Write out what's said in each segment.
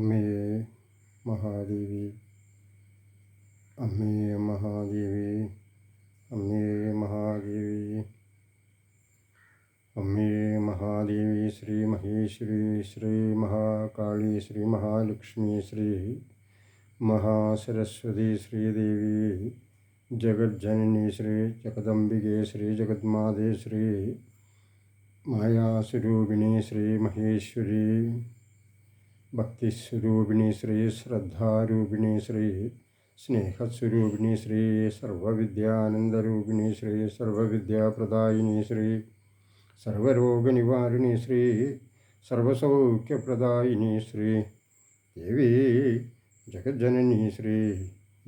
अम्मे महादेवी। अम्मे महादेवी। अम्मे महादेवी। अम्मे महादेवी श्री महेश्वरी, श्री महाकाली, श्री महालक्ष्मी, श्री महासरस्वती श्रीदेवी जगज्जननी, श्री जगदम्बिके, श्री जगन्मादे श्री मायास्वरूपिणी श्री महेश्वरी। भक्तिस्वरूपिणी श्री श्रद्धारूपिणी श्री स्नेहस्वरूपिणी श्री सर्वविद्यानंदरूपिणी श्री सर्वविद्याप्रदायिनी श्री सर्वरोगनिवारिणी श्री सर्वसौख्यप्रदायिनी श्री देवी जगज्जननी श्री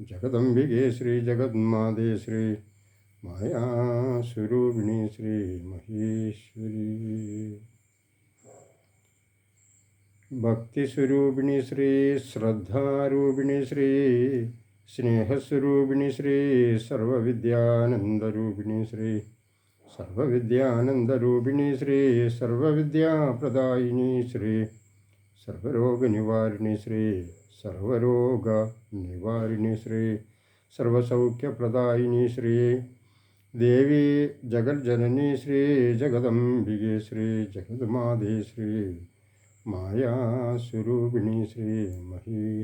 जगदम्बिके श्री जगन्मादे श्री माया स्वरूपिणी श्री महेश्वरी। भक्ति स्वरूपिणी श्री, श्रद्धारूपिणी श्री, स्नेहस्वरूपिणी श्री सर्वविद्यानंदरूपिणी श्री सर्वविद्यानंदरूपिणी श्री, सर्वविद्याप्रदायिनी श्री, सर्वरोगनिवारिणी श्री सर्वरोगनिवारिणी श्री, सर्वसौख्यप्रदायिनी श्री, देवी जगज्जननी श्री, जगदम्बिके श्री जगदमादे श्री। मायास्वरूपिणी श्रीमहेश्वरी।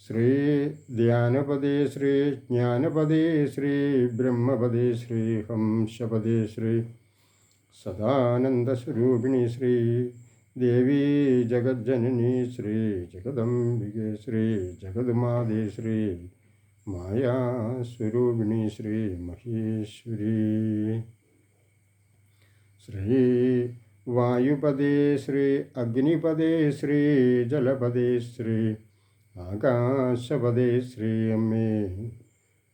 श्री श्रीज्ञानपदे श्रीब्रह्मपदे श्रीहंसपदे श्री सदानन्दस्वरूपिणी श्री देवी जगज्जननी श्री जगदंबिके श्री जगदमादे श्री मायास्वरूपिणी श्रीमहेश्वरी श्री वायुपदे श्री अग्निपदे श्री जलपदे श्री आकाशपदे श्री अम्मे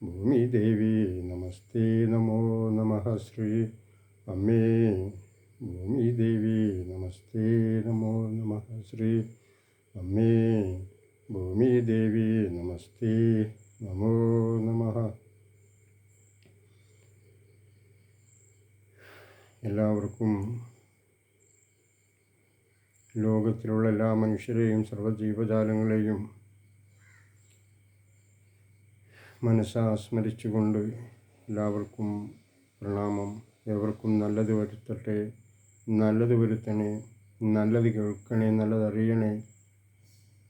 भूमिदेवी नमस्ते नमो नमः श्री अम्मे भूमिदेवी नमस्ते नमो नमः श्री अम्मे भूमिदेवी नमस्ते नमो नमः। എല്ലാവർക്കും ലോകത്തിലുള്ള എല്ലാ മനുഷ്യരെയും സർവജീവജാലങ്ങളെയും മനസ്സാസ്മരിച്ചുകൊണ്ട് എല്ലാവർക്കും പ്രണാമം. ഏവർക്കും നല്ലത് വരുത്തട്ടെ നല്ലത് വരുത്തണേ നല്ലത് കേൾക്കണേ നല്ലത് അറിയണേ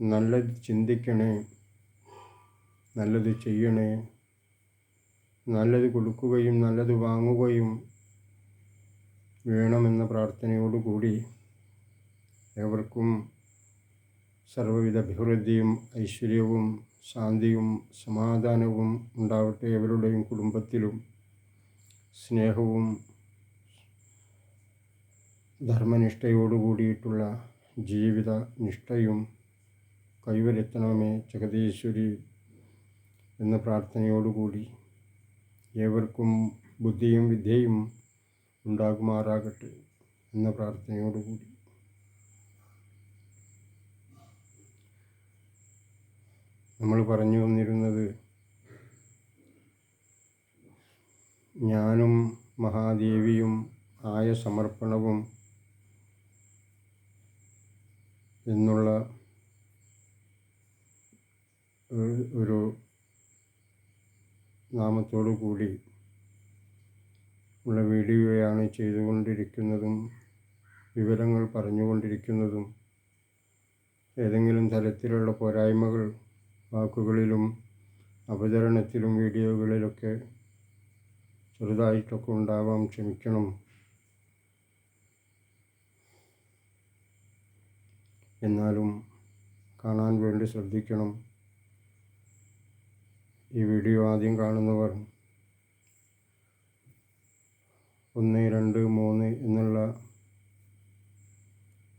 നല്ലത് ചിന്തിക്കണേ നല്ലത് ചെയ്യണേ നല്ലത് കൊടുക്കുകയും നല്ലത് വാങ്ങുകയും വേണമെന്ന പ്രാർത്ഥനയോടുകൂടി ഏവർക്കും സർവവിധ അഭിവൃദ്ധിയും ഐശ്വര്യവും ശാന്തിയും സമാധാനവും ഉണ്ടാവട്ടെ എവരുടെയും കുടുംബത്തിലും. സ്നേഹവും ധർമ്മനിഷ്ഠയോടുകൂടിയിട്ടുള്ള ജീവിത നിഷ്ഠയും കൈവരുത്തണമേ ജഗതീശ്വരി എന്ന പ്രാർത്ഥനയോടുകൂടി. ഏവർക്കും ബുദ്ധിയും വിദ്യയും ഉണ്ടാകുമാറാകട്ടെ എന്ന പ്രാർത്ഥനയോടുകൂടി. നമ്മൾ പറഞ്ഞു വന്നിരുന്നത് ഞാനും മഹാദേവിയും ആയ സമർപ്പണവും എന്നുള്ള ഒരു- നാമത്തോടു കൂടി ഉള്ള വീഡിയോയാണ് ചെയ്തുകൊണ്ടിരിക്കുന്നതും വിവരങ്ങൾ പറഞ്ഞുകൊണ്ടിരിക്കുന്നതും. ഏതെങ്കിലും തരത്തിലുള്ള പോരായ്മകൾ വാക്കുകളിലും അവതരണത്തിലും വീഡിയോകളിലൊക്കെ ചെറുതായിട്ടൊക്കെ ഉണ്ടാവാം ക്ഷമിക്കണം. എന്നാലും കാണാൻ വേണ്ടി ശ്രദ്ധിക്കണം. ഈ വീഡിയോ ആദ്യം കാണുന്നവർ ഒന്ന് രണ്ട് മൂന്ന് എന്നുള്ള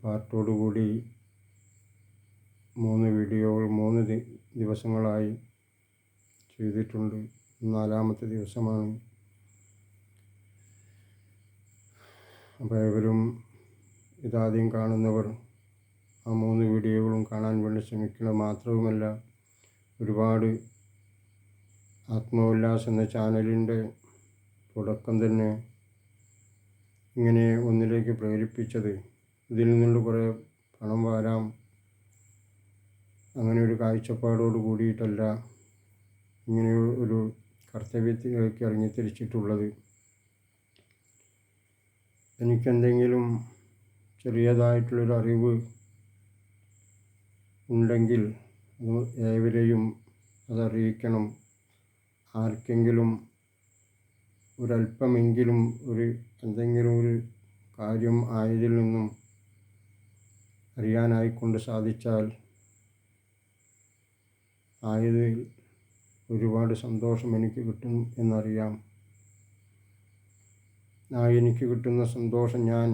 പാർട്ടോടുകൂടി മൂന്ന് വീഡിയോകൾ മൂന്ന് ദിവസങ്ങളായി ചെയ്തിട്ടുണ്ട്. നാലാമത്തെ ദിവസമാണ്. അപ്പോൾ ഇവരും ഇതാദ്യം കാണുന്നവർ ആ മൂന്ന് വീഡിയോകളും കാണാൻ വേണ്ടി ശ്രമിക്കുക. മാത്രവുമല്ല ഒരുപാട് ആത്മോല്ലാസ് എന്ന ചാനലിന്റെ തുടക്കം തന്നെ ഇങ്ങനെ ഒന്നിലേക്ക് പ്രേരിപ്പിച്ചത്. ഇതിൽ നിന്നുള്ള കുറേ പണം വാരാം. അങ്ങനെ ഒരു കാഴ്ചപ്പാടോട് കൂടിയിട്ടല്ല ഇങ്ങനെ ഒരു കർത്തവ്യത്തിലേക്ക് ഇറങ്ങിത്തിരിച്ചിട്ടുള്ളത് എനിക്കെന്തെങ്കിലും ചെറിയതായിട്ടുള്ളൊരു അറിവ് ഉണ്ടെങ്കിൽ അത് ഏവരെയും അതറിയിക്കണം. ആർക്കെങ്കിലും ഒരല്പമെങ്കിലും ഒരു എന്തെങ്കിലും ഒരു കാര്യം ആയതിൽ നിന്നും അറിയാനായിക്കൊണ്ട് സാധിച്ചാൽ ആയതിൽ ഒരുപാട് സന്തോഷം എനിക്ക് കിട്ടും എന്നറിയാം. ആ എനിക്ക് കിട്ടുന്ന സന്തോഷം ഞാൻ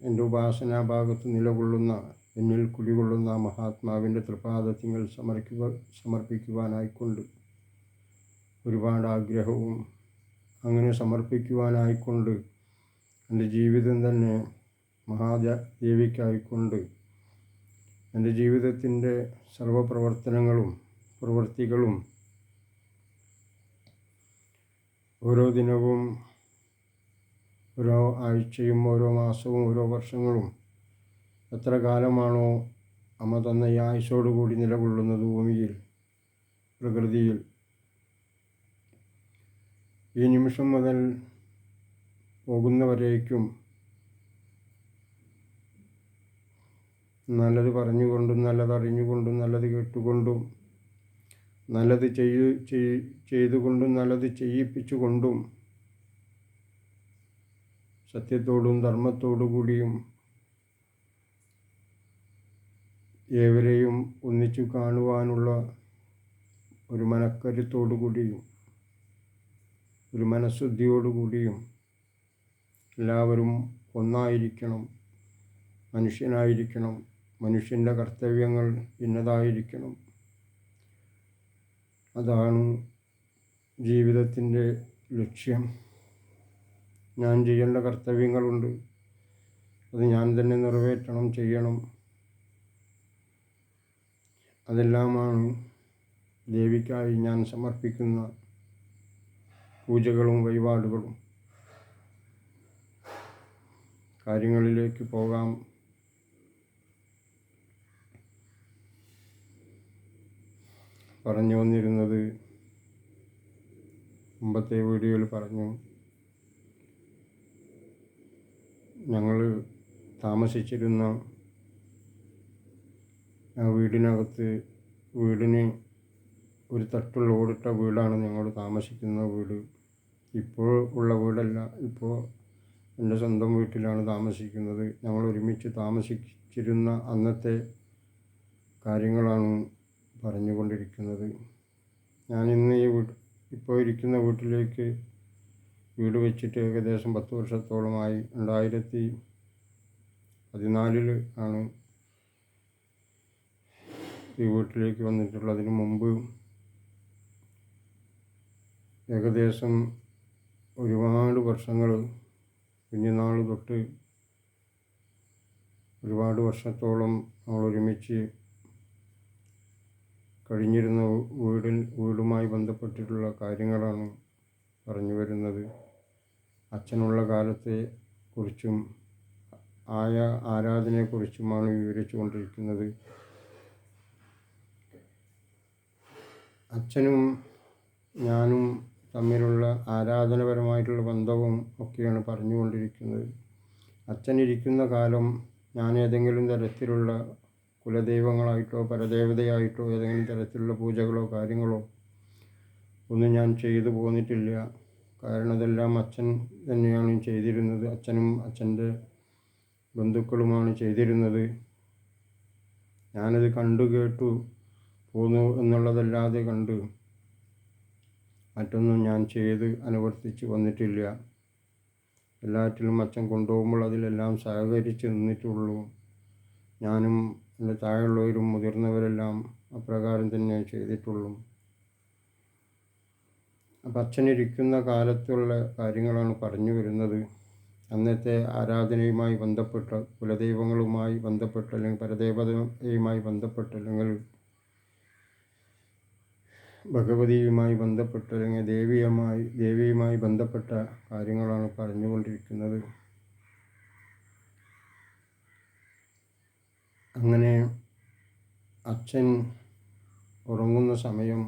എന്റെ ഉപാസനാ ഭാഗത്ത് നിലകൊള്ളുന്ന എന്നിൽ കുടികൊള്ളുന്ന മഹാത്മാവിന്റെ തൃപാദത്തിങ്ങൾ സമർപ്പിക്കുക സമർപ്പിക്കുവാനായിക്കൊണ്ട് ഒരുപാട് ആഗ്രഹവും അങ്ങനെ സമർപ്പിക്കുവാനായിക്കൊണ്ട് എന്റെ ജീവിതം തന്നെ മഹാദേവിക്കായിക്കൊണ്ട് എന്റെ ജീവിതത്തിന്റെ സർവപ്രവർത്തനങ്ങളും പ്രവൃത്തികളും ഓരോ ദിനവും ഓരോ ആഴ്ചയും ഓരോ മാസവും ഓരോ വർഷങ്ങളും എത്ര കാലമാണോ അമ്മ തന്ന ഈ ആയുസോടുകൂടി നിലകൊള്ളുന്നത് ഭൂമിയിൽ പ്രകൃതിയിൽ. ഈ നിമിഷം മുതൽ പോകുന്നവരേക്കും നല്ലത് പറഞ്ഞുകൊണ്ടും നല്ലത് അറിഞ്ഞുകൊണ്ടും നല്ലത് കേട്ടുകൊണ്ടും നല്ലത് ചെയ്തു ചെയ്തുകൊണ്ടും നല്ലത് ചെയ്യിപ്പിച്ചുകൊണ്ടും സത്യത്തോടും ധർമ്മത്തോടു കൂടിയും ഏവരെയും ഒന്നിച്ചു കാണുവാനുള്ള ഒരു മനക്കരുത്തോടു കൂടിയും ഒരു മനഃശുദ്ധിയോടു കൂടിയും എല്ലാവരും ഒന്നായിരിക്കണം മനുഷ്യനായിരിക്കണം മനുഷ്യന്റെ കർത്തവ്യങ്ങൾ ഇന്നതായിരിക്കണം. അതാണ് ജീവിതത്തിന്റെ ലക്ഷ്യം. ഞാൻ ചെയ്യേണ്ട കർത്തവ്യങ്ങളുണ്ട്. അത് ഞാൻ തന്നെ നിറവേറ്റണം ചെയ്യണം. അതെല്ലാമാണ് ദേവിക്കായി ഞാൻ സമർപ്പിക്കുന്ന പൂജകളും വഴിപാടുകളും. കാര്യങ്ങളിലേക്ക് പോകാം. പറഞ്ഞു വന്നിരുന്നത് മുമ്പത്തെ വീഡിയോയിൽ പറഞ്ഞു. ഞങ്ങൾ താമസിച്ചിരുന്ന ആ വീടിനകത്ത് വീടിന് ഒരു തട്ടുള്ള ഓടിട്ട വീടാണ് ഞങ്ങൾ താമസിക്കുന്ന വീട്. ഇപ്പോൾ ഉള്ള വീടല്ല. ഇപ്പോൾ എന്റെ സ്വന്തം വീട്ടിലാണ് താമസിക്കുന്നത്. ഞങ്ങൾ ഒരുമിച്ച് താമസിച്ചിരുന്ന അന്നത്തെ കാര്യങ്ങളാണ് പറഞ്ഞുകൊണ്ടിരിക്കുന്നത്. ഇന്ന് ഈ വീട്ട് ഇപ്പോൾ ഇരിക്കുന്ന വീട്ടിലേക്ക് വീട് വെച്ചിട്ട് ഏകദേശം പത്ത് വർഷത്തോളമായി. രണ്ടായിരത്തി പതിനാലിൽ ആണ് ഈ വീട്ടിലേക്ക് വന്നിട്ടുള്ളത്. അതിന് മുമ്പ് ഏകദേശം ഒരുപാട് വർഷങ്ങൾ കുഞ്ഞുനാൾ തൊട്ട് ഒരുപാട് വർഷത്തോളം നമ്മൾ ഒരുമിച്ച് കഴിഞ്ഞിരുന്ന വീടിൽ വീടുമായി ബന്ധപ്പെട്ടിട്ടുള്ള കാര്യങ്ങളാണ് പറഞ്ഞു വരുന്നത്. അച്ഛനുള്ള കാലത്തെ കുറിച്ചും ആയ ആരാധനയെക്കുറിച്ചുമാണ് വിവരിച്ചു കൊണ്ടിരിക്കുന്നത് അച്ഛനും ഞാനും തമ്മിലുള്ള ആരാധനപരമായിട്ടുള്ള ബന്ധവും ഒക്കെയാണ് പറഞ്ഞുകൊണ്ടിരിക്കുന്നത്. അച്ഛൻ ഇരിക്കുന്ന കാലം ഞാൻ ഏതെങ്കിലും തരത്തിലുള്ള കുലദൈവങ്ങളായിട്ടോ പരദേവതയായിട്ടോ ഏതെങ്കിലും തരത്തിലുള്ള പൂജകളോ കാര്യങ്ങളോ ഒന്നും ഞാൻ ചെയ്തു പോന്നിട്ടില്ല. കാരണം അതെല്ലാം അച്ഛൻ തന്നെയാണ് ചെയ്തിരുന്നത്. അച്ഛനും അച്ഛന്റെ ബന്ധുക്കളുമാണ് ചെയ്തിരുന്നത്. ഞാനത് കണ്ടു കേട്ടു പോന്നു എന്നുള്ളതല്ലാതെ കണ്ട് മറ്റൊന്നും ഞാൻ ചെയ്ത് അനുവർത്തിച്ച് വന്നിട്ടില്ല. എല്ലാറ്റിലും അച്ഛൻ കൊണ്ടുപോകുമ്പോൾ അതിലെല്ലാം സഹകരിച്ച് നിന്നിട്ടുള്ളൂ. ഞാനും എന്റെ താഴെയുള്ളവരും മുതിർന്നവരെല്ലാം അപ്രകാരം തന്നെ ചെയ്തിട്ടുള്ളൂ. അപ്പം അച്ഛനിരിക്കുന്ന കാലത്തുള്ള കാര്യങ്ങളാണ് പറഞ്ഞു വരുന്നത്. അന്നത്തെ ആരാധനയുമായി ബന്ധപ്പെട്ട കുലദൈവങ്ങളുമായി ബന്ധപ്പെട്ട അല്ലെങ്കിൽ പരദേവതയുമായി ബന്ധപ്പെട്ട അല്ലെങ്കിൽ ഭഗവതിയുമായി ബന്ധപ്പെട്ട അല്ലെങ്കിൽ ദേവിയുമായി ദേവിയുമായി ബന്ധപ്പെട്ട കാര്യങ്ങളാണ് പറഞ്ഞുകൊണ്ടിരിക്കുന്നത്. അങ്ങനെ അച്ഛൻ ഉറങ്ങുന്ന സമയം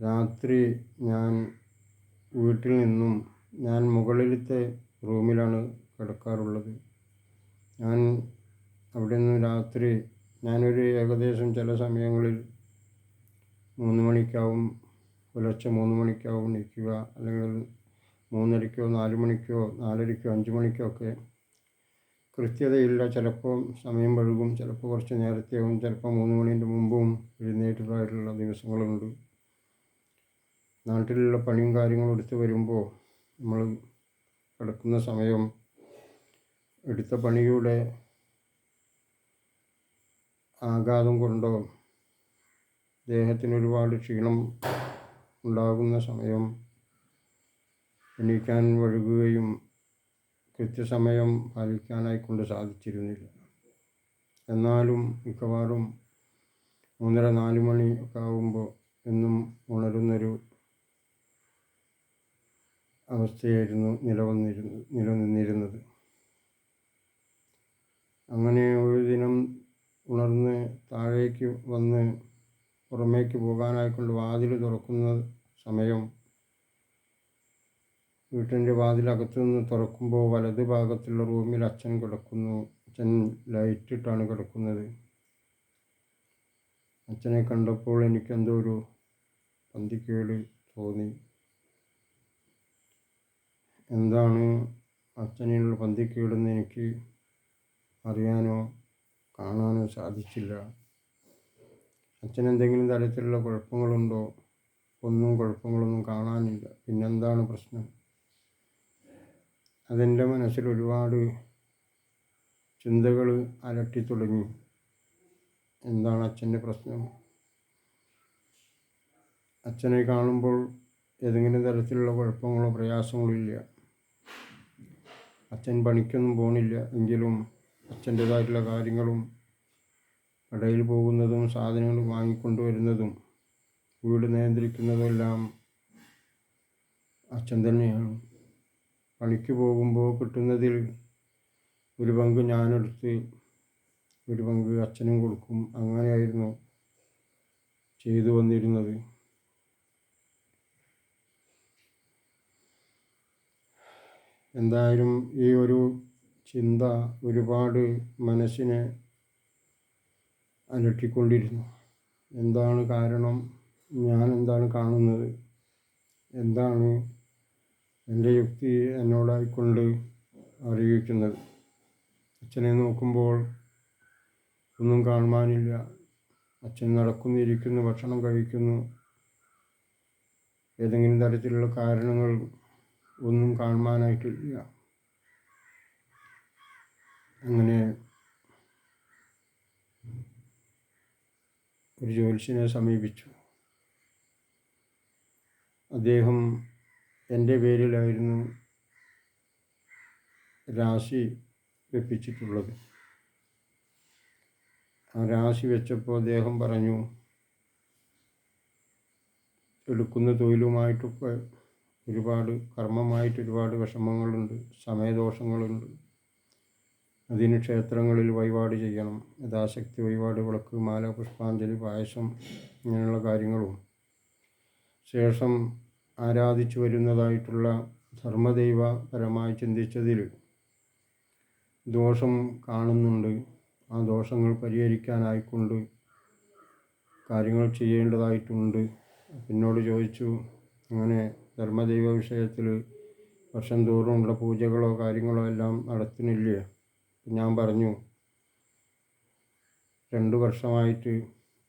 രാത്രി ഞാൻ വീട്ടിൽ നിന്നും ഞാൻ മുകളിലത്തെ റൂമിലാണ് കിടക്കാറുള്ളത്. ഞാൻ അവിടെ നിന്ന് രാത്രി ഞാനൊരു ഏകദേശം ചില സമയങ്ങളിൽ മൂന്ന് മണിക്കാവും പുലർച്ചെ മൂന്ന് മണിക്കാവും നിൽക്കുക അല്ലെങ്കിൽ മൂന്നരയ്ക്കോ നാല് മണിക്കോ നാലരയ്ക്കോ അഞ്ച് മണിക്കോ ഒക്കെ കൃത്യതയില്ല ചിലപ്പോൾ സമയം വഴുകും ചിലപ്പോൾ കുറച്ച് നേരത്തെയാവും ചിലപ്പോൾ മൂന്ന് മണിന്റെ മുമ്പും എഴുന്നേറ്റതായിട്ടുള്ള ദിവസങ്ങളുണ്ട്. നാട്ടിലുള്ള പണിയും കാര്യങ്ങളും എടുത്ത് വരുമ്പോൾ നമ്മൾ കിടക്കുന്ന സമയം എടുത്ത പണിയുടെ ആഘാതം കൊണ്ടോ ദേഹത്തിന് ഒരുപാട് ക്ഷീണം ഉണ്ടാകുന്ന സമയം എണീക്കാൻ വഴുകുകയും കൃത്യസമയം പാലിക്കാനായിക്കൊണ്ട് സാധിച്ചിരുന്നില്ല. എന്നാലും മിക്കവാറും മൂന്നര നാല് മണി ഒക്കെ ആകുമ്പോൾ എന്നും ഉണരുന്നൊരു അവസ്ഥയായിരുന്നു നിലവന്നിരുന്നു നിലനിന്നിരുന്നത്. അങ്ങനെ ഒരു ദിനം ഉണർന്ന് താഴേക്ക് വന്ന് പുറമേക്ക് പോകാനായിക്കൊണ്ട് വാതിൽ തുറക്കുന്ന സമയം വീട്ടിന്റെ വാതിലകത്തു നിന്ന് തുറക്കുമ്പോൾ വലത് ഭാഗത്തുള്ള റൂമിൽ അച്ഛൻ കിടക്കുന്നു. അച്ഛൻ ലൈറ്റിട്ടാണ് കിടക്കുന്നത്. അച്ഛനെ കണ്ടപ്പോൾ എനിക്കെന്തോ ഒരു പന്തിക്കേട് തോന്നി. എന്താണ് അച്ഛനുള്ള പന്തിക്കേടെന്ന് എനിക്ക് അറിയാനോ കാണാനോ സാധിച്ചില്ല. അച്ഛൻ എന്തെങ്കിലും തരത്തിലുള്ള കുഴപ്പങ്ങളുണ്ടോ? ഒന്നും കുഴപ്പങ്ങളൊന്നും കാണാനില്ല. പിന്നെന്താണ് പ്രശ്നം? അതെന്റെ മനസ്സിൽ ഒരുപാട് ചിന്തകൾ അലട്ടി തുടങ്ങി. എന്താണ് അച്ഛന്റെ പ്രശ്നം? അച്ഛനെ കാണുമ്പോൾ ഏതെങ്കിലും തരത്തിലുള്ള കുഴപ്പങ്ങളോ പ്രയാസങ്ങളോ ഇല്ല. അച്ഛൻ പണിക്കൊന്നും പോണില്ല. എങ്കിലും അച്ഛന്റേതായിട്ടുള്ള കാര്യങ്ങളും കടയിൽ പോകുന്നതും സാധനങ്ങൾ വാങ്ങിക്കൊണ്ടുവരുന്നതും വീട് നിയന്ത്രിക്കുന്നതെല്ലാം അച്ഛൻ തന്നെയാണ്. പണിക്ക് പോകുമ്പോൾ കിട്ടുന്നതിൽ ഒരു പങ്ക് ഞാനെടുത്ത് ഒരു പങ്ക് അച്ഛനും കൊടുക്കും. അങ്ങനെയായിരുന്നു ചെയ്തു വന്നിരുന്നത്. എന്തായാലും ഈ ഒരു ചിന്ത ഒരുപാട് മനസ്സിനെ അലട്ടിക്കൊണ്ടിരുന്നു എന്താണ് കാരണം? ഞാൻ എന്താണ് കാണുന്നത്? എന്താണ് എന്റെ യുക്തി എന്നോടായിക്കൊണ്ട് അറിയിക്കുന്നത്? അച്ഛനെ നോക്കുമ്പോൾ ഒന്നും കാണുവാനില്ല. അച്ഛൻ നടക്കുന്നു ഇരിക്കുന്നു ഭക്ഷണം കഴിക്കുന്നു. ഏതെങ്കിലും തരത്തിലുള്ള കാരണങ്ങൾ ഒന്നും കാണുവാനായിട്ടില്ല. അങ്ങനെ ഒരു ജ്യോത്സ്യനെ സമീപിച്ചു. അദ്ദേഹം എന്റെ പേരിലായിരുന്നു രാശി വെപ്പിച്ചിട്ടുള്ളത്. ആ രാശി വെച്ചപ്പോൾ അദ്ദേഹം പറഞ്ഞു എടുക്കുന്ന തൊഴിലുമായിട്ടൊക്കെ ഒരുപാട് കർമ്മമായിട്ട് ഒരുപാട് വിഷമങ്ങളുണ്ട് സമയദോഷങ്ങളുണ്ട്. അതിന് ക്ഷേത്രങ്ങളിൽ വഴിപാട് ചെയ്യണം. യഥാശക്തി വഴിപാട് വിളക്ക് മാല പുഷ്പാഞ്ജലി പായസം ഇങ്ങനെയുള്ള കാര്യങ്ങളും. ശേഷം ആരാധിച്ചു വരുന്നതായിട്ടുള്ള ധർമ്മദൈവപരമായി ചിന്തിച്ചതിൽ ദോഷം കാണുന്നുണ്ട്. ആ ദോഷങ്ങൾ പരിഹരിക്കാനായിക്കൊണ്ട് കാര്യങ്ങൾ ചെയ്യേണ്ടതായിട്ടുണ്ട്. എന്നോട് ചോദിച്ചു അങ്ങനെ ധർമ്മദൈവ വിഷയത്തിൽ വർഷം തോറും ഉള്ള പൂജകളോ കാര്യങ്ങളോ എല്ലാം നടത്തുന്നില്ലേ? ഞാൻ പറഞ്ഞു രണ്ട് വർഷമായിട്ട്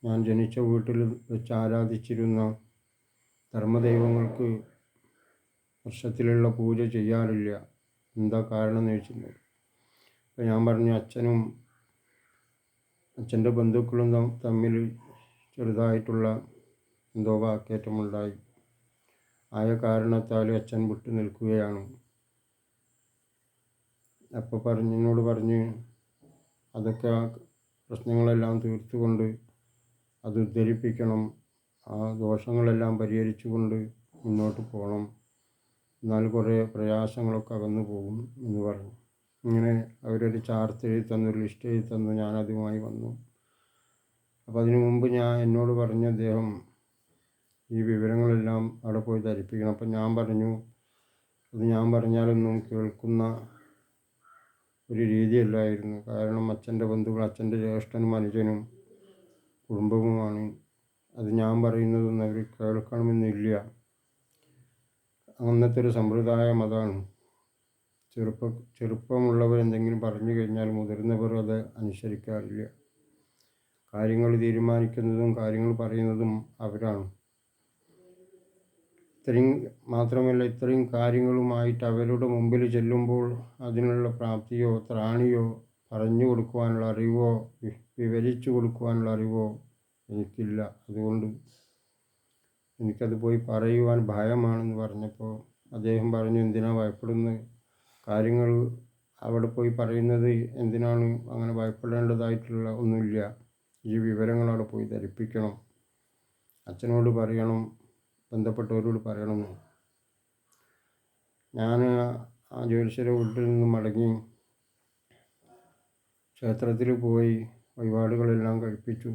ഞാൻ ജനിച്ച വീട്ടിൽ വെച്ച് ആരാധിച്ചിരുന്ന ധർമ്മദൈവങ്ങൾക്ക് വർഷത്തിലുള്ള പൂജ ചെയ്യാറില്ല. എന്താ കാരണം എന്ന് വെച്ചിട്ടുണ്ടെങ്കിൽ അപ്പോൾ ഞാൻ പറഞ്ഞു അച്ഛനും അച്ഛന്റെ ബന്ധുക്കളും തമ്മിൽ ചെറുതായിട്ടുള്ള എന്തോ വാക്കേറ്റമുണ്ടായി. ആയ കാരണത്താൽ അച്ഛൻ വിട്ടു നിൽക്കുകയാണ്. അപ്പോൾ പറഞ്ഞോട് പറഞ്ഞ് അതൊക്കെ പ്രശ്നങ്ങളെല്ലാം തീർത്തുകൊണ്ട് അത് ഉദ്ധരിപ്പിക്കണം. ആ ദോഷങ്ങളെല്ലാം പരിഹരിച്ചുകൊണ്ട് മുന്നോട്ട് പോകണം. എന്നാൽ കുറേ പ്രയാസങ്ങളൊക്കെ അകന്നു പോകും എന്ന് പറഞ്ഞു. ഇങ്ങനെ അവരൊരു ചാർട്ട് എഴുതി തന്നു ലിസ്റ്റ് എഴുതി തന്നു ഞാൻ അതുമായി വന്നു. അപ്പോൾ അതിനു മുമ്പ് ഞാൻ എന്നോട് പറഞ്ഞ അദ്ദേഹം ഈ വിവരങ്ങളെല്ലാം അവിടെ പോയി ധരിപ്പിക്കണം. അപ്പം ഞാൻ പറഞ്ഞു അത് ഞാൻ പറഞ്ഞാലൊന്നും കേൾക്കുന്ന ഒരു രീതിയല്ലായിരുന്നു. കാരണം അച്ഛന്റെ ബന്ധുക്കൾ അച്ഛന്റെ ജ്യേഷ്ഠനും അനുജനും കുടുംബവുമാണ്. അത് ഞാൻ പറയുന്നതൊന്നും അവർ കേൾക്കണമെന്നില്ല. അന്നത്തെ ഒരു സമ്പ്രദായം അതാണ്. ചെറുപ്പ ചെറുപ്പമുള്ളവർ എന്തെങ്കിലും പറഞ്ഞു കഴിഞ്ഞാൽ മുതിർന്നവർ അത് അനുസരിക്കാറില്ല. കാര്യങ്ങൾ തീരുമാനിക്കുന്നതും കാര്യങ്ങൾ പറയുന്നതും അവരാണ്. ഇത്രയും മാത്രമല്ല ഇത്രയും കാര്യങ്ങളുമായിട്ട് അവരുടെ മുമ്പിൽ ചെല്ലുമ്പോൾ അതിനുള്ള പ്രാപ്തിയോ ത്രാണിയോ പറഞ്ഞു കൊടുക്കുവാനുള്ള അറിവോ വിവരിച്ചു കൊടുക്കുവാനുള്ള അറിവോ എനിക്കില്ല. അതുകൊണ്ട് എനിക്കത് പോയി പറയുവാൻ ഭയമാണെന്ന് പറഞ്ഞപ്പോൾ അദ്ദേഹം പറഞ്ഞു എന്തിനാ ഭയപ്പെടുന്നത് കാര്യങ്ങൾ അവിടെ പോയി പറയുന്നത് എന്തിനാണ്? അങ്ങനെ ഭയപ്പെടേണ്ടതായിട്ടുള്ള ഒന്നുമില്ല. ഈ വിവരങ്ങൾ അവിടെ പോയി ധരിപ്പിക്കണം. അച്ഛനോട് പറയണം ബന്ധപ്പെട്ടവരോട് പറയണമെന്ന് ഞാൻ ആ ജ്യോതിഷരെ വീട്ടിൽ നിന്ന് മടങ്ങി ക്ഷേത്രത്തിൽ പോയി വഴിപാടുകളെല്ലാം കഴിപ്പിച്ചു.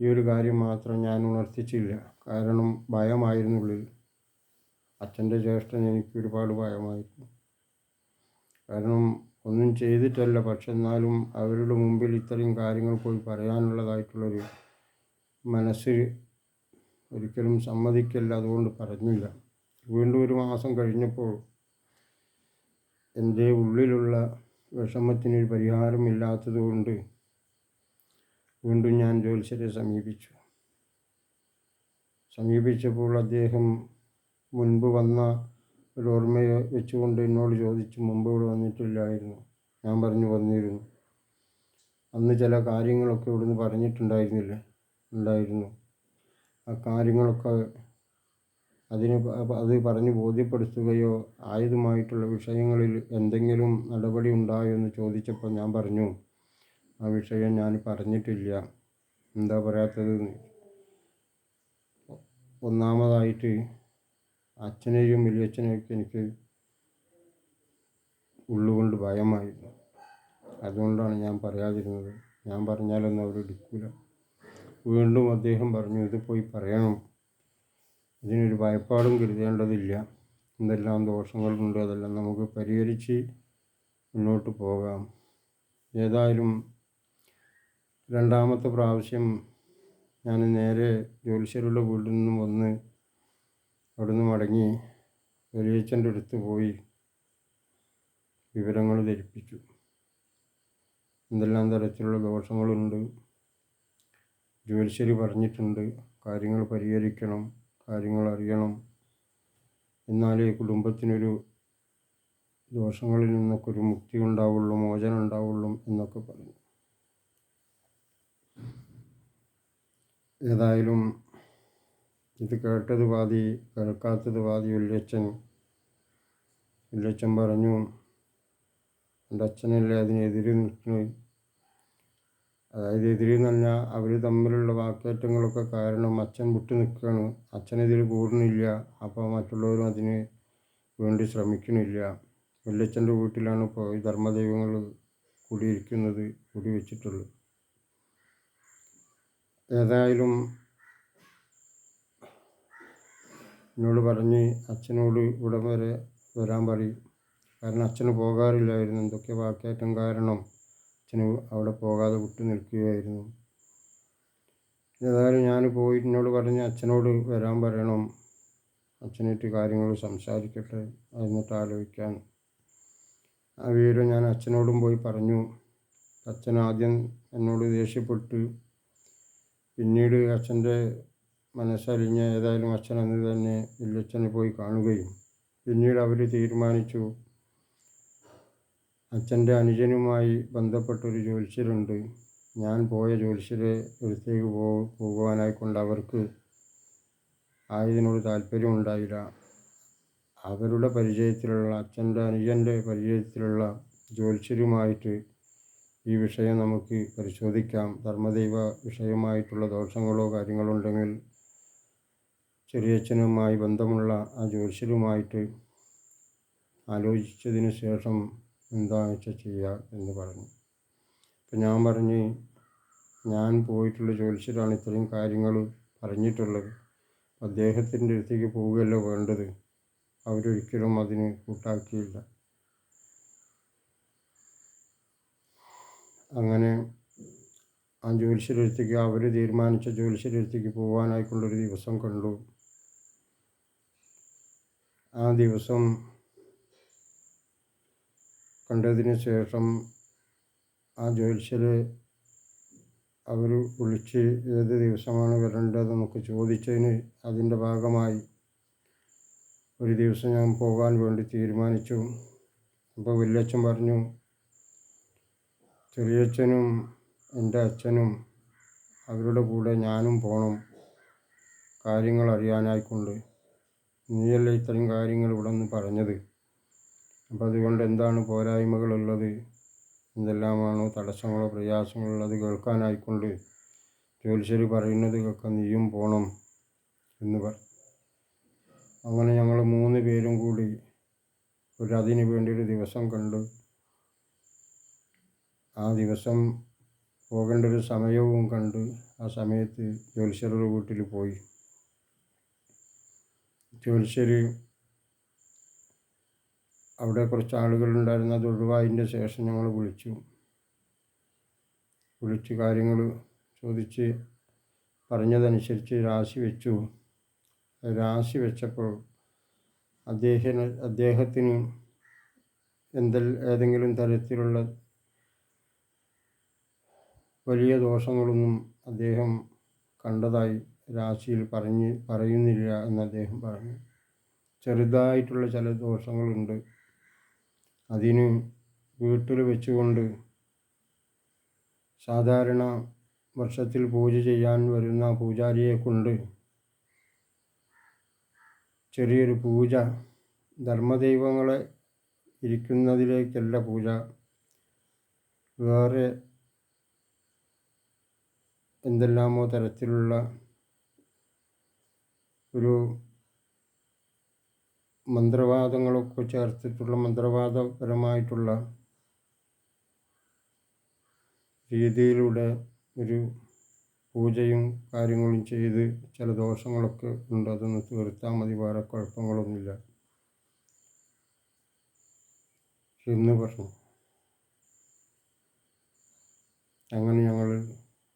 ഈ ഒരു കാര്യം മാത്രം ഞാൻ ഉണർത്തിച്ചില്ല. കാരണം ഭയമായിരുന്നു ഉള്ളിൽ. അച്ഛന്റെ ജ്യേഷ്ഠൻ എനിക്ക് ഒരുപാട് ഭയമായിരുന്നു. കാരണം ഒന്നും ചെയ്തിട്ടല്ല പക്ഷെ എന്നാലും അവരുടെ മുമ്പിൽ ഇത്രയും കാര്യങ്ങൾ പോയി പറയാനുള്ളതായിട്ടുള്ളൊരു മനസ്സ് ഒരിക്കലും സമ്മതിക്കല്ല അതുകൊണ്ട് പറഞ്ഞില്ല. വീണ്ടും ഒരു മാസം കഴിഞ്ഞപ്പോൾ എന്റെ ഉള്ളിലുള്ള വിഷമത്തിനൊരു പരിഹാരമില്ലാത്തതുകൊണ്ട് വീണ്ടും ഞാൻ ജ്യോത്സ്യരെ സമീപിച്ചു. സമീപിച്ചപ്പോൾ അദ്ദേഹം മുൻപ് വന്ന ഒരു ഓർമ്മയെ വെച്ചുകൊണ്ട് എന്നോട് ചോദിച്ചു മുമ്പ് ഇവിടെ വന്നിട്ടില്ലായിരുന്നു. ഞാൻ പറഞ്ഞു വന്നിരുന്നു. അന്ന് ചില കാര്യങ്ങളൊക്കെ ഇവിടുന്ന് പറഞ്ഞിട്ടുണ്ടായിരുന്നില്ല ഉണ്ടായിരുന്നു. കാര്യങ്ങളൊക്കെ അതിന് അത് പറഞ്ഞ് ബോധ്യപ്പെടുത്തുകയോ ആയതുമായിട്ടുള്ള വിഷയങ്ങളിൽ എന്തെങ്കിലും നടപടി ഉണ്ടായോ എന്ന് ചോദിച്ചപ്പോൾ ഞാൻ പറഞ്ഞു ആ വിഷയം ഞാൻ പറഞ്ഞിട്ടില്ല. എന്താ പറയാത്തത് ഒന്നാമതായിട്ട് അച്ഛനെയും വലിയച്ഛനെയൊക്കെ എനിക്ക് ഉള്ളുകൊണ്ട് ഭയമായിരുന്നു. അതുകൊണ്ടാണ് ഞാൻ പറയാതിരുന്നത്. ഞാൻ പറഞ്ഞാലൊന്നും അവരെടുക്കില്ല വീണ്ടും അദ്ദേഹം പറഞ്ഞു ഇത് പോയി പറയണം. ഇതിനൊരു ഭയപ്പാടും കരുതേണ്ടതില്ല. എന്തെല്ലാം ദോഷങ്ങളുണ്ട് അതെല്ലാം നമുക്ക് പരിഹരിച്ച് മുന്നോട്ട് പോകാം. ഏതായാലും രണ്ടാമത്തെ പ്രാവശ്യം ഞാൻ നേരെ ജോലിശ്ശേരിയുടെ വീട്ടിൽ നിന്നും വന്ന് അവിടുന്ന് മടങ്ങി വലിയച്ഛന്റെ അടുത്ത് പോയി വിവരങ്ങൾ ധരിപ്പിച്ചു. എന്തെല്ലാം തരത്തിലുള്ള ദോഷങ്ങളുണ്ട് ജ്യോത്സ്യർ പറഞ്ഞിട്ടുണ്ട് കാര്യങ്ങൾ പരിഹരിക്കണം കാര്യങ്ങൾ അറിയണം. എന്നാലേ കുടുംബത്തിനൊരു ദോഷങ്ങളിൽ നിന്നൊക്കെ ഒരു മുക്തി ഉണ്ടാവുള്ളൂ മോചനം ഉണ്ടാവുള്ളൂ എന്നൊക്കെ പറഞ്ഞു. ഏതായാലും ഇത് കേട്ടത് വാദി കേൾക്കാത്തത് വാദി ഉല്ലച്ചൻ. ഉല്ലച്ചൻ പറഞ്ഞു എന്റെ അച്ഛനല്ലേ അതിനെതിരെ നിൽക്കുന്നത്? അതായത് എതിരെന്ന് പറഞ്ഞാൽ അവർ തമ്മിലുള്ള വാക്കേറ്റങ്ങളൊക്കെ കാരണം അച്ഛൻ വിട്ടു നിൽക്കുകയാണ് അച്ഛനെതിൽ കൂടുന്നില്ല. അപ്പോൾ മറ്റുള്ളവരും അതിന് വേണ്ടി ശ്രമിക്കുന്നില്ല. വല്യച്ഛന്റെ വീട്ടിലാണ് ഇപ്പോൾ ഈ ധർമ്മദൈവങ്ങൾ കൂടിയിരിക്കുന്നത് കൂടി വെച്ചിട്ടുള്ളത് ഏതായാലും എന്നോട് പറഞ്ഞ് അച്ഛനോട് ഇവിടെ വരെ വരാൻ പറയും. കാരണം അച്ഛന് പോകാറില്ലായിരുന്നു. എന്തൊക്കെ വാക്കേറ്റം കാരണം അച്ഛന് അവിടെ പോകാതെ വിട്ടു നിൽക്കുകയായിരുന്നു. ഏതായാലും ഞാൻ പോയി എന്നോട് പറഞ്ഞ് അച്ഛനോട് വരാൻ പറയണം. അച്ഛനായിട്ട് കാര്യങ്ങൾ സംസാരിക്കട്ടെ എന്നിട്ട് ആലോചിക്കാൻ. ആ വിവരം ഞാൻ അച്ഛനോടും പോയി പറഞ്ഞു. അച്ഛൻ ആദ്യം എന്നോട് ദേഷ്യപ്പെട്ട്. പിന്നീട് അച്ഛന്റെ മനസ്സലിഞ്ഞ് ഏതായാലും അച്ഛൻ അന്ന് തന്നെ വില്ലച്ഛനെ പോയി കാണുകയും പിന്നീട് അവർ തീരുമാനിച്ചു. അച്ഛന്റെ അനുജനുമായി ബന്ധപ്പെട്ടൊരു ജ്യോത്സ്യരുണ്ട്. ഞാൻ പോയ ജ്യോത്സ്യരെ അടുത്തേക്ക് പോ പോകുവാനായിക്കൊണ്ട് അവർക്ക് ആയതിനോട് താല്പര്യമുണ്ടായില്ല. അവരുടെ പരിചയത്തിലുള്ള അച്ഛന്റെ അനുജന്റെ പരിചയത്തിലുള്ള ജ്യോത്സ്യരുമായിട്ട് ഈ വിഷയം നമുക്ക് പരിശോധിക്കാം. ധർമ്മദൈവ വിഷയമായിട്ടുള്ള ദോഷങ്ങളോ കാര്യങ്ങളോ ഉണ്ടെങ്കിൽ ചെറിയച്ഛനുമായി ബന്ധമുള്ള ആ ജ്യോത്സ്യരുമായിട്ട് ആലോചിച്ചതിന് ശേഷം എന്താണെന്ന് വെച്ചാൽ എന്ന് പറഞ്ഞു. അപ്പം ഞാൻ പറഞ്ഞ് ഞാൻ പോയിട്ടുള്ള ജോലിച്ചിട്ടാണ് ഇത്രയും കാര്യങ്ങൾ പറഞ്ഞിട്ടുള്ളത്. അദ്ദേഹത്തിന്റെ അടുത്തേക്ക് പോവുകയല്ല വേണ്ടത്. അവരൊരിക്കലും അതിന് കൂട്ടാക്കിയില്ല. അങ്ങനെ ആ ജ്യോത്സ്യരടുത്തേക്ക് അവർ തീരുമാനിച്ച ജ്യോത്സ്യരടുത്തേക്ക് പോകാനായിക്കൊണ്ടൊരു ദിവസം കണ്ടു. ആ ദിവസം കണ്ടതിന് ശേഷം ആ ജ്യോത്സ്യരെ അവർ വിളിച്ച് ഏത് ദിവസമാണ് വരേണ്ടതെന്നൊക്കെ ചോദിച്ചതിന് അതിന്റെ ഭാഗമായി ഒരു ദിവസം ഞാൻ പോകാൻ വേണ്ടി തീരുമാനിച്ചു. അപ്പോൾ വല്യച്ഛൻ പറഞ്ഞു ചെറിയച്ഛനും എന്റെ അച്ഛനും അവരുടെ കൂടെ ഞാനും പോകണം കാര്യങ്ങൾ അറിയാനായിക്കൊണ്ട് നീയല്ലേ ഇത്രയും കാര്യങ്ങൾ ഇവിടെ നിന്ന് പറഞ്ഞത്? അപ്പോൾ അതുകൊണ്ട് എന്താണ് പോരായ്മകളുള്ളത്? എന്തെല്ലാമാണോ തടസ്സങ്ങളോ പ്രയാസങ്ങളോ ഉള്ളത് കേൾക്കാനായിക്കൊണ്ട് ജ്യോത്സ്യർ പറയുന്നത് കേൾക്കാൻ നീയും പോണം എന്ന് പറഞ്ഞു അങ്ങനെ ഞങ്ങൾ മൂന്ന് പേരും കൂടി ഒരു അതിന് വേണ്ടി ഒരു ദിവസം കണ്ടു. ആ ദിവസം പോകേണ്ട ഒരു സമയവും കണ്ട് ആ സമയത്ത് ജ്യോത്സ്യരുടെ വീട്ടിൽ പോയി. ജ്യോത്സ്യർ അവിടെ കുറച്ച് ആളുകളുണ്ടായിരുന്നു. അത് ഒഴിവായതിന്റെ ശേഷം ഞങ്ങൾ വിളിച്ചു. വിളിച്ച് കാര്യങ്ങൾ ചോദിച്ച് പറഞ്ഞതനുസരിച്ച് രാശി വെച്ചു. രാശി വെച്ചപ്പോൾ അദ്ദേഹം അദ്ദേഹത്തിന് എന്തെൽ ഏതെങ്കിലും തരത്തിലുള്ള വലിയ ദോഷങ്ങളൊന്നും അദ്ദേഹം കണ്ടതായി രാശിയിൽ പറഞ്ഞ് പറയുന്നില്ല എന്ന് അദ്ദേഹം പറഞ്ഞു. ചെറുതായിട്ടുള്ള ചില ദോഷങ്ങളുണ്ട്. അതിന് വീട്ടിൽ വെച്ചുകൊണ്ട് സാധാരണ വർഷത്തിൽ പൂജ ചെയ്യാൻ വരുന്ന പൂജാരിയെ കൊണ്ട് ചെറിയൊരു പൂജ ധർമ്മദൈവങ്ങളെ ഇരിക്കുന്നതിലേക്കല്ല പൂജ. വേറെ എന്തെല്ലാമോ തരത്തിലുള്ള ഒരു മന്ത്രവാദങ്ങളൊക്കെ ചേർത്തിട്ടുള്ള മന്ത്രവാദപരമായിട്ടുള്ള രീതിയിലൂടെ ഒരു പൂജയും കാര്യങ്ങളും ചെയ്ത് ചില ദോഷങ്ങളൊക്കെ ഉണ്ട്. അതൊന്ന് തീർത്താൽ മതി. വേറെ കുഴപ്പങ്ങളൊന്നുമില്ല. എന്ന് പറഞ്ഞു. അങ്ങനെ ഞങ്ങൾ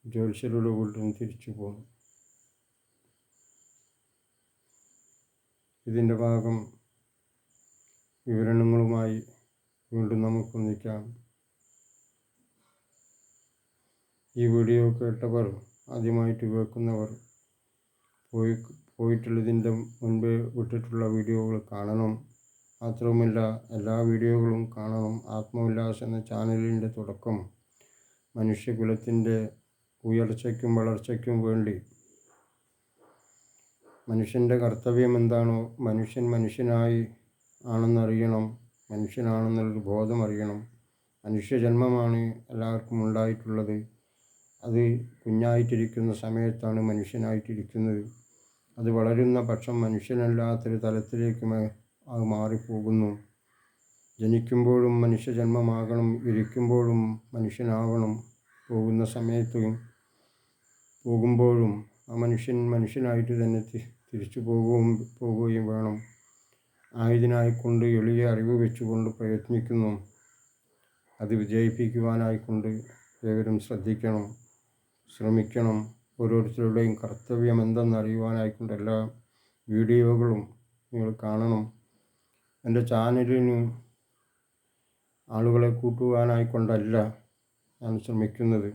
ജ്യോത്സ്യരുടെ വീട്ടിൽ നിന്ന് തിരിച്ചു പോന്നു. ഇതിന്റെ ഭാഗം വിവരണങ്ങളുമായി വീണ്ടും നമുക്ക് ഒന്നിക്കാം ഈ വീഡിയോ കേട്ടവർ ആദ്യമായിട്ട് കേൾക്കുന്നവർ പോയി പോയിട്ടുള്ളതിന്റെ മുൻപ് വിട്ടിട്ടുള്ള വീഡിയോകൾ കാണണം. മാത്രവുമല്ല എല്ലാ വീഡിയോകളും കാണണം. ആത്മവിലാസ് എന്ന ചാനലിന്റെ തുടക്കം മനുഷ്യകുലത്തിന്റെ ഉയർച്ചയ്ക്കും വളർച്ചയ്ക്കും വേണ്ടി. മനുഷ്യന്റെ കർത്തവ്യം എന്താണോ മനുഷ്യൻ മനുഷ്യനായി ആണെന്നറിയണം. മനുഷ്യനാണെന്നുള്ളൊരു ബോധം അറിയണം മനുഷ്യജന്മമാണ് എല്ലാവർക്കും ഉണ്ടായിട്ടുള്ളത്. അത് കുഞ്ഞായിട്ടിരിക്കുന്ന സമയത്താണ് മനുഷ്യനായിട്ടിരിക്കുന്നത്. അത് വളരുന്ന പക്ഷം മനുഷ്യനല്ലാത്തൊരു തലത്തിലേക്ക് അത് മാറിപ്പോകുന്നു. ജനിക്കുമ്പോഴും മനുഷ്യജന്മമാകണം ഇരിക്കുമ്പോഴും മനുഷ്യനാവണം പോകുന്ന സമയത്തും പോകുമ്പോഴും ആ മനുഷ്യൻ മനുഷ്യനായിട്ട് തന്നെ തിരിച്ചു പോകുകയും പോവുകയും വേണം. ആയതിനായിക്കൊണ്ട് എളിയ അറിവ് വെച്ചുകൊണ്ട് പ്രയത്നിക്കുന്നു. അത് വിജയിപ്പിക്കുവാനായിക്കൊണ്ട് ഏവരും ശ്രദ്ധിക്കണം ശ്രമിക്കണം. ഓരോരുത്തരുടെയും കർത്തവ്യം എന്തെന്നറിയുവാനായിക്കൊണ്ട് എല്ലാ വീഡിയോകളും നിങ്ങൾ കാണണം. എന്റെ ചാനലിന് ആളുകളെ കൂട്ടുവാനായിക്കൊണ്ടല്ല ഞാൻ ശ്രമിക്കുന്നത്.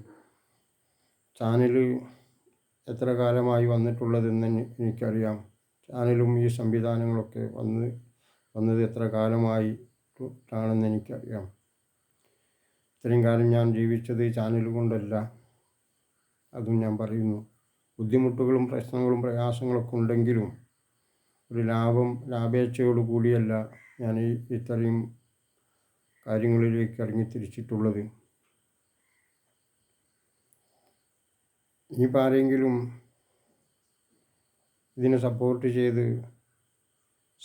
ചാനൽ എത്ര കാലമായി വന്നിട്ടുള്ളതെന്ന് എനിക്കറിയാം. ചാനലും ഈ സംവിധാനങ്ങളൊക്കെ വന്ന് വന്നത് എത്ര കാലമായി ആണെന്ന് എനിക്കറിയാം. ഇത്രയും കാലം ഞാൻ ജീവിച്ചത് ചാനൽ കൊണ്ടല്ല. അതും ഞാൻ പറയുന്നു. ബുദ്ധിമുട്ടുകളും പ്രശ്നങ്ങളും പ്രയാസങ്ങളൊക്കെ ഉണ്ടെങ്കിലും ഒരു ലാഭം ലാഭേച്ഛയോട് കൂടിയല്ല ഞാൻ ഈ ഇത്രയും കാര്യങ്ങളിലേക്ക് ഇറങ്ങി തിരിച്ചിട്ടുള്ളത് ഇനിയിപ്പോൾ ആരെങ്കിലും ഇതിനെ സപ്പോർട്ട് ചെയ്ത്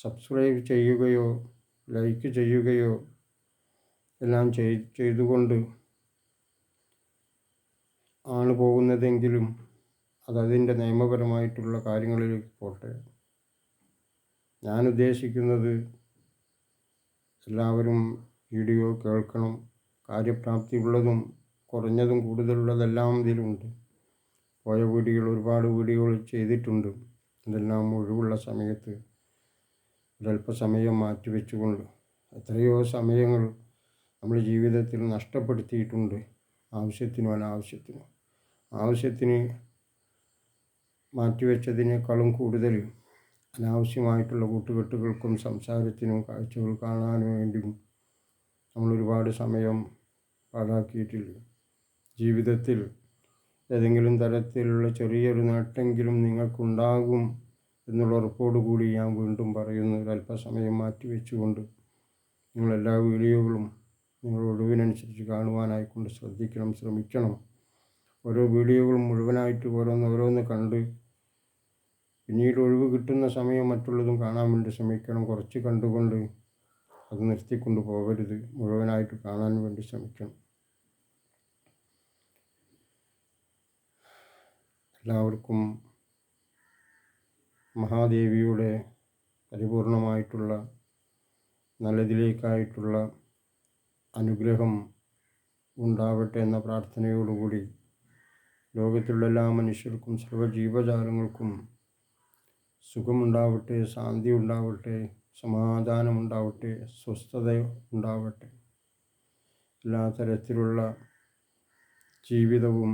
സബ്സ്ക്രൈബ് ചെയ്യുകയോ ലൈക്ക് ചെയ്യുകയോ എല്ലാം ചെയ് ചെയ്തുകൊണ്ട് ആണ് പോകുന്നതെങ്കിലും അതതിന്റെ നിയമപരമായിട്ടുള്ള കാര്യങ്ങളിലേക്ക് പോട്ടെ. ഞാൻ ഉദ്ദേശിക്കുന്നത് എല്ലാവരും വീഡിയോ കേൾക്കണം. കാര്യപ്രാപ്തി ഉള്ളതും കുറഞ്ഞതും കൂടുതലുള്ളതെല്ലാം ഇതിലുണ്ട്. പോയ വീഡിയോകൾ ഒരുപാട് വീഡിയോകൾ ചെയ്തിട്ടുണ്ട്. ഇതെല്ലാം ഒഴിവുള്ള സമയത്ത് ഒരല്പസമയം മാറ്റിവെച്ചുകൊണ്ട് എത്രയോ സമയങ്ങൾ നമ്മൾ ജീവിതത്തിൽ നഷ്ടപ്പെടുത്തിയിട്ടുണ്ട് ആവശ്യത്തിനും അനാവശ്യത്തിനും. ആവശ്യത്തിന് മാറ്റിവെച്ചതിനേക്കാളും കൂടുതൽ അനാവശ്യമായിട്ടുള്ള കൂട്ടുകെട്ടുകൾക്കും സംസാരത്തിനും കാഴ്ചകൾ കാണാനും വേണ്ടിയും നമ്മൾ ഒരുപാട് സമയം പാഴാക്കിയിട്ടില്ല. ജീവിതത്തിൽ ഏതെങ്കിലും തരത്തിലുള്ള ചെറിയൊരു നേട്ടമെങ്കിലും നിങ്ങൾക്കുണ്ടാകും എന്നുള്ള ഉറപ്പോടുകൂടി ഞാൻ വീണ്ടും പറയുന്നു. ഒരല്പസമയം മാറ്റിവെച്ചുകൊണ്ട് നിങ്ങളെല്ലാ വീഡിയോകളും നിങ്ങൾ ഒഴിവിനനുസരിച്ച് കാണുവാനായിക്കൊണ്ട് ശ്രദ്ധിക്കണം ശ്രമിക്കണം. ഓരോ വീഡിയോകളും മുഴുവനായിട്ട് ഓരോന്ന് ഓരോന്ന് കണ്ട് പിന്നീട് ഒഴിവ് കിട്ടുന്ന സമയം മറ്റുള്ളതും കാണാൻ വേണ്ടി ശ്രമിക്കണം. കുറച്ച് കണ്ടുകൊണ്ട് അത് നിർത്തിക്കൊണ്ട് പോകരുത്. മുഴുവനായിട്ട് കാണാൻ വേണ്ടി ശ്രമിക്കണം. എല്ലാവർക്കും മഹാദേവിയുടെ പരിപൂർണമായിട്ടുള്ള നല്ലതിലേക്കായിട്ടുള്ള അനുഗ്രഹം ഉണ്ടാവട്ടെ എന്ന പ്രാർത്ഥനയോടുകൂടി ലോകത്തിലുള്ള എല്ലാ മനുഷ്യർക്കും സർവജീവജാലങ്ങൾക്കും സുഖമുണ്ടാവട്ടെ ശാന്തി ഉണ്ടാവട്ടെ സമാധാനമുണ്ടാവട്ടെ സ്വസ്ഥത ഉണ്ടാവട്ടെ എല്ലാ തരത്തിലുള്ള ജീവിതവും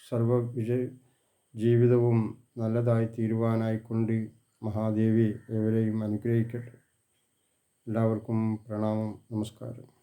സർവ വിജയ ജീവിതവും നല്ലതായി തീരുവാനായിക്കൊണ്ട് മഹാദേവി ഏവരെയും അനുഗ്രഹിക്കട്ടെ. എല്ലാവർക്കും പ്രണാമം നമസ്കാരം.